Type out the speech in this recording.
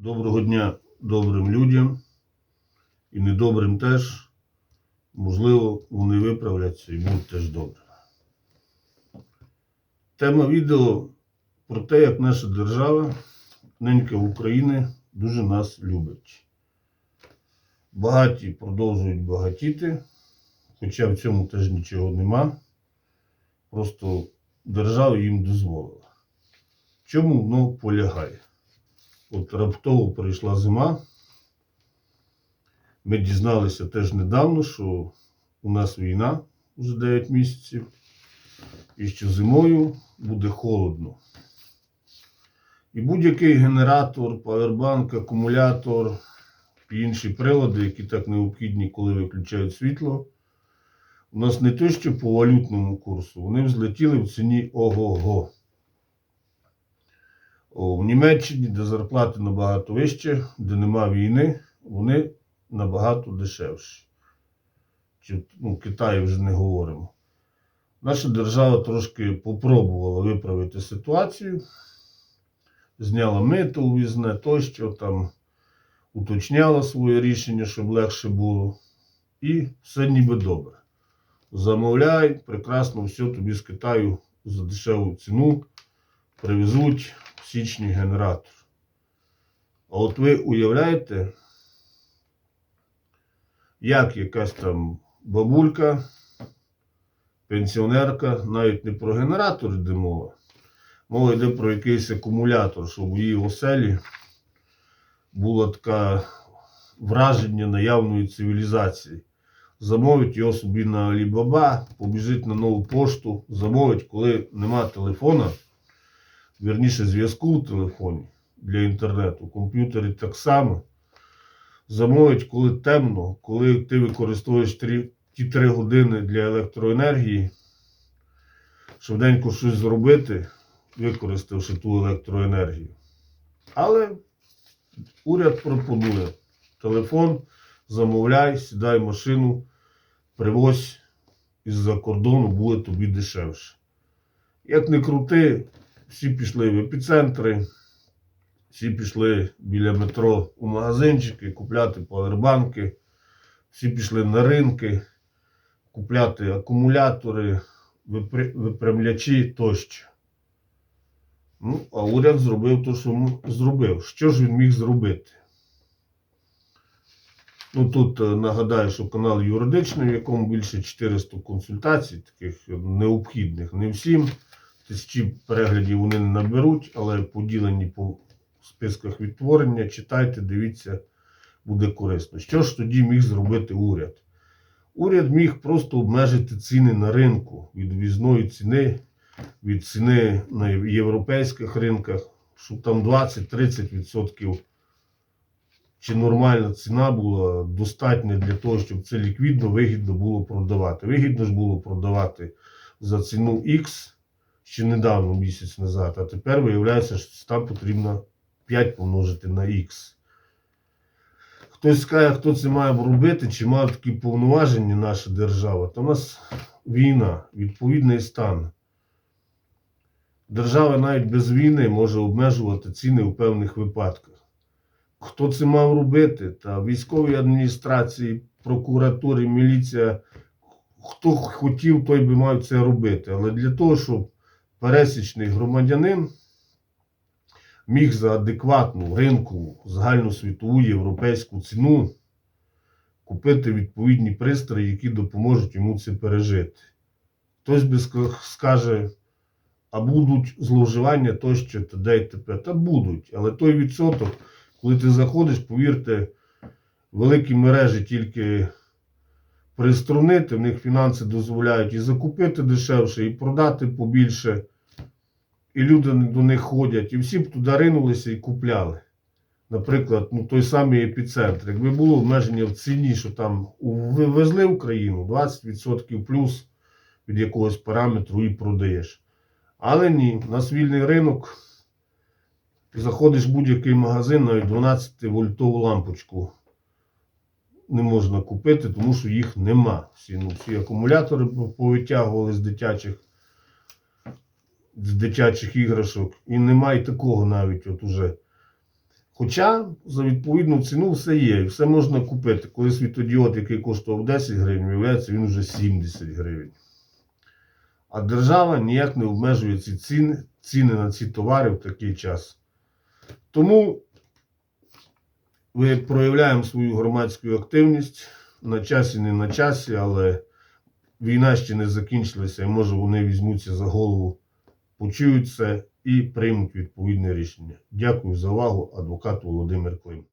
Доброго дня добрим людям і недобрим теж. Можливо, вони виправляться і будуть теж добре. Тема відео про те, як наша держава, ненька України, дуже нас любить. Багаті продовжують багатіти, хоча в цьому теж нічого нема. Просто держава їм дозволила. В чому воно полягає? От раптово прийшла зима. Ми дізналися теж недавно, що у нас війна вже 9 місяців, і що зимою буде холодно. І будь-який генератор, павербанк, акумулятор і інші прилади, які так необхідні, коли виключають світло, у нас не то, що по валютному курсу, вони взлетіли в ціні ого-го. В Німеччині, де зарплати набагато вищі, де нема війни, вони набагато дешевші. Чи, ну, Китаї вже не говоримо. Наша держава трошки попробувала виправити ситуацію, зняла мито увізне тощо, там уточняла своє рішення, щоб легше було. І все ніби добре. Замовляй, прекрасно, все тобі з Китаю за дешеву ціну привезуть січні генератор. А от ви уявляєте, як якась там бабулька, пенсіонерка, навіть не про генератор йде мова. Мова йде про якийсь акумулятор, щоб у її оселі було таке враження наявної цивілізації. Замовить його собі на Alibaba, побіжить на нову пошту, замовить, коли нема телефона, вірніше зв'язку в телефоні для інтернету, комп'ютері так само. Замовить, коли темно, коли ти використовуєш три- ті 3 години для електроенергії, швиденько щось зробити, використавши ту електроенергію. Але уряд пропонує телефон, замовляй, сідай машину, привозь із-за кордону, буде тобі дешевше. Як не крути, всі пішли в епіцентри, всі пішли біля метро у магазинчики купляти павербанки, всі пішли на ринки купляти акумулятори, випрямлячі тощо. Ну, а уряд зробив те, що зробив. Що ж він міг зробити? Ну, тут е, нагадаю, що канал юридичний, в якому більше 400 консультацій, таких необхідних. Не всім. Тисячі переглядів вони не наберуть, але поділені по списках відтворення. Читайте, дивіться, буде корисно. Що ж тоді міг зробити уряд? Уряд міг просто обмежити ціни на ринку від ввізної ціни, від ціни на європейських ринках, щоб там 20-30% чи нормальна ціна була достатня для того, щоб це ліквідно, вигідно було продавати. Вигідно ж було продавати за ціну X ще недавно, місяць назад, а тепер виявляється, що там потрібно 5 помножити на X. Хтось скаже, хто це має робити, чи має такі повноваження наша держава, то в нас війна, відповідний стан. Держава навіть без війни може обмежувати ціни у певних випадках. Хто це мав робити? Та військові адміністрації, прокуратури, міліція. Хто хотів, той би мав це робити. Але для того, щоб пересічний громадянин міг за адекватну ринку загальносвітову європейську ціну купити відповідні пристрої, які допоможуть йому це пережити. Хтось би скаже, а будуть зловживання тощо, де й тепер. Та будуть, але той відсоток, коли ти заходиш, повірте, великі мережі тільки приструнити, в них фінанси дозволяють і закупити дешевше, і продати побільше. І люди до них ходять, і всі б туди ринулися і купляли. Наприклад, ну, той самий епіцентр. Якби було обмеження в ціні, що там вивезли в країну 20% плюс від якогось параметру і продаєш. Але ні, у нас вільний ринок. Ти заходиш в будь-який магазин, навіть 12-вольтову лампочку не можна купити, тому що їх нема. Всі, ну, всі акумулятори повитягували з дитячих, з дитячих іграшок. І немає такого навіть от уже Хоча за відповідну ціну все є, все можна купити. Коли світодіод, який коштував 10 гривень, виявляється, він вже 70 гривень. А держава ніяк не обмежує ці ціни, ціни на ці товари в такий час. Тому ми проявляємо свою громадську активність на часі, не на часі, але війна ще не закінчилася, і може вони візьмуться за голову, почують це і приймуть відповідне рішення. Дякую за увагу, адвокат Володимир Клим.